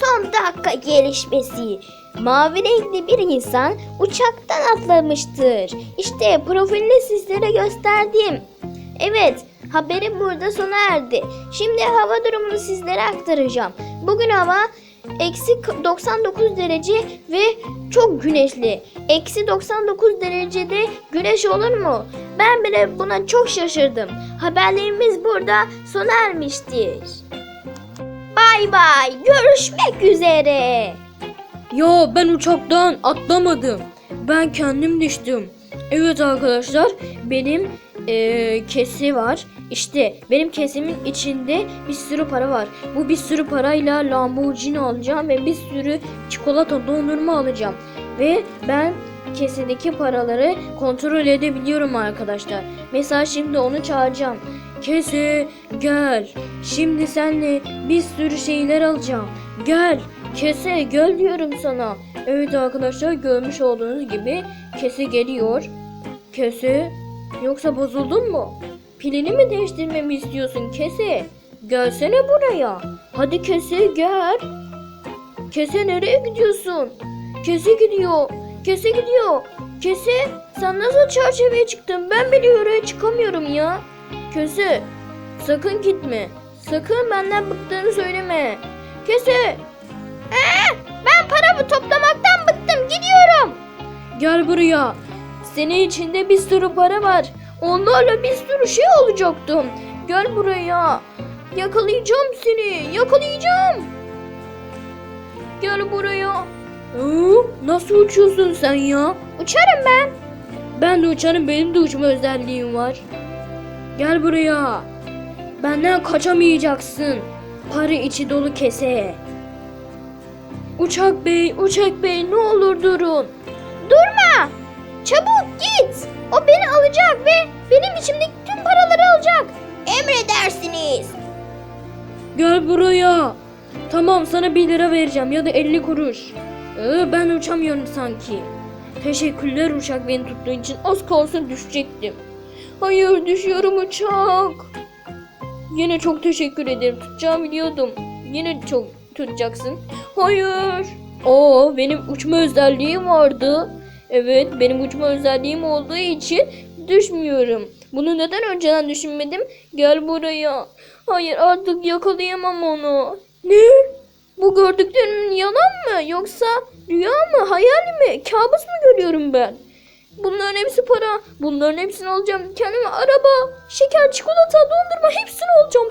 son dakika gelişmesi. Mavi renkli bir insan uçaktan atlamıştır. İşte profilini sizlere gösterdim. Evet, haberim burada sona erdi. Şimdi hava durumunu sizlere aktaracağım. Bugün hava eksi 99 derece ve çok güneşli. Eksi 99 derecede güneş olur mu? Ben bile buna çok şaşırdım. Haberlerimiz burada sona ermiştir. Bay bay, görüşmek üzere. Ya ben uçaktan atlamadım. Ben kendim düştüm. Evet arkadaşlar benim eee, kesi var. İşte benim kesimin içinde bir sürü para var. Bu bir sürü parayla Lamborghini alacağım ve bir sürü çikolata dondurma alacağım. Ve ben kesideki paraları kontrol edebiliyorum arkadaşlar. Mesela şimdi onu çağıracağım. Kese gel. Şimdi senle bir sürü şeyler alacağım. Gel. Kese gel diyorum sana. Evet arkadaşlar görmüş olduğunuz gibi kese geliyor. Kese yoksa bozuldun mu? Pilini mi değiştirmemi istiyorsun kese? Gelsene buraya. Hadi kese gel. Kese nereye gidiyorsun? Kese gidiyor. Kese gidiyor. Kese sen nasıl çerçeveye çıktın? Ben bile oraya çıkamıyorum ya. Kese sakın gitme. Sakın benden bıktığını söyleme. Kese Ben paramı toplamaktan bıktım, gidiyorum. Gel buraya. Senin içinde bir sürü para var. Onlarla bir sürü şey alacaktım. Gel buraya. Yakalayacağım seni. Yakalayacağım. Gel buraya. Hı? Nasıl uçuyorsun sen ya? Uçarım ben. Ben de uçarım. Benim de uçma özelliğim var. Gel buraya. Benden kaçamayacaksın. Para içi dolu kese. Uçak bey, uçak bey ne olur durun. Durma. Çabuk git. O beni alacak ve benim içimdeki tüm paraları alacak. Emredersiniz. Gel buraya. Tamam sana 1 lira vereceğim ya da 50 kuruş. Ee, ben uçamıyorum sanki. Teşekkürler uçak beni tuttuğun için. Az kalsın düşecektim. Hayır düşüyorum uçak. Yine çok teşekkür ederim. Tutacağımı biliyordum. Yine çok tutacaksın. Hayır. Oo benim uçma özelliğim vardı. Evet benim uçma özelliğim olduğu için düşmüyorum. Bunu neden önceden düşünmedim? Gel buraya. Hayır artık yakalayamam onu. Ne? Bu gördüklerim yalan mı? Yoksa rüya mı? Hayal mi? Kabus mu görüyorum ben? Bunların hepsi para. Bunların hepsini alacağım. Kendime araba, şeker, çikolata, dondurma hepsini alacağım.